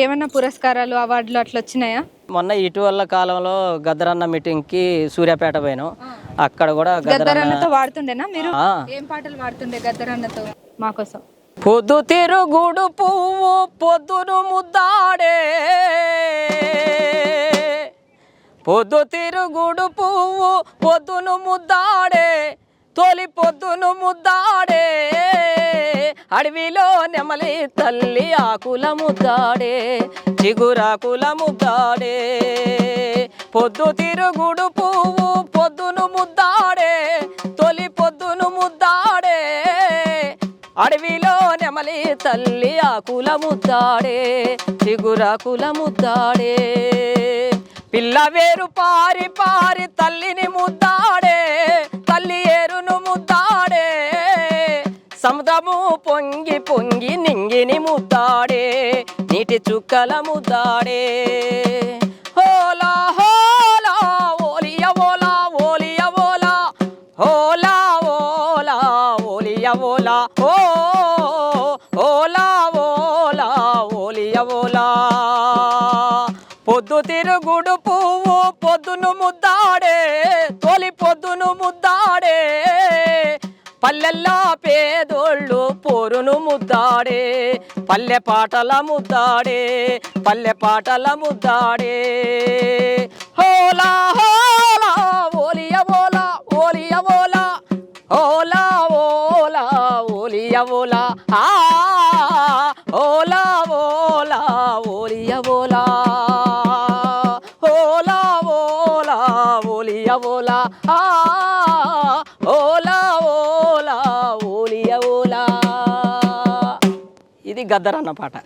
ఏమన్నా పురస్కారాలు అవార్డులు అట్లా వచ్చినాయా? మొన్న ఇటీవల కాలంలో గద్దరన్న మీటింగ్కి సూర్యాపేట పోయినాం. అక్కడ కూడా గద్దరన్న గద్దరన్నతో వాడుతుండేనా మీరు. ఏం పాటలు వాడుతుండే గద్దరన్నతో? మాకోసం పొద్దు తిరుగుడు పువ్వు పొద్దును ముద్దాడే. పొద్దు తిరుగుడు పువ్వు పొద్దును ముద్దాడే. తొలి పొద్దును ముద్దాడే. అడవిలో నెమలి తల్లి ఆకులము దాడే చిగురాకులము దాడే. పొద్దు తిరుగుడు పువ్వు పొద్దును ముద్దాడే తొలి పొద్దును ముద్దాడే. అడవిలో నెమలి తల్లి ఆకుల ముద్దాడే చిగురాకుల ముద్దాడే పిల్ల వేరు పారి పారి తల్లిని ముద్దా సముద్రము పొంగి పొంగి నింగిని ముద్దాడే నీటి చుక్కల ముద్దాడే. హోలా హోలా ఓలియ ఓలా ఓలియ ఓలా. హోలా ఓలా ఓలియ ఓలా. ఓ ఓలా ఓలా ఓలియ ఓలా. పొద్దు తిరుగుడు పువ్వు పొద్దును ముద్దాడే తొలి పొద్దును ముద్దాడే. పల్లెల్లా పేదోళ్ళు పోరును ముద్దాడే. పల్లె పాటల ముద్దాడే పల్లె పాటల ముద్దాడే. హోలా హోలా ఓలియ ఓలా ఓలియ ఓలా. ఓలా ఓలా ఓలియ ఓలా. ఆ ఓలా ఓలా ఓలియ ఓలా. ఓలా ఓలా ఓలియ ఓలా. ఆ ఇది గద్దర్ అన్న ఇది గద్దరన్న పాట.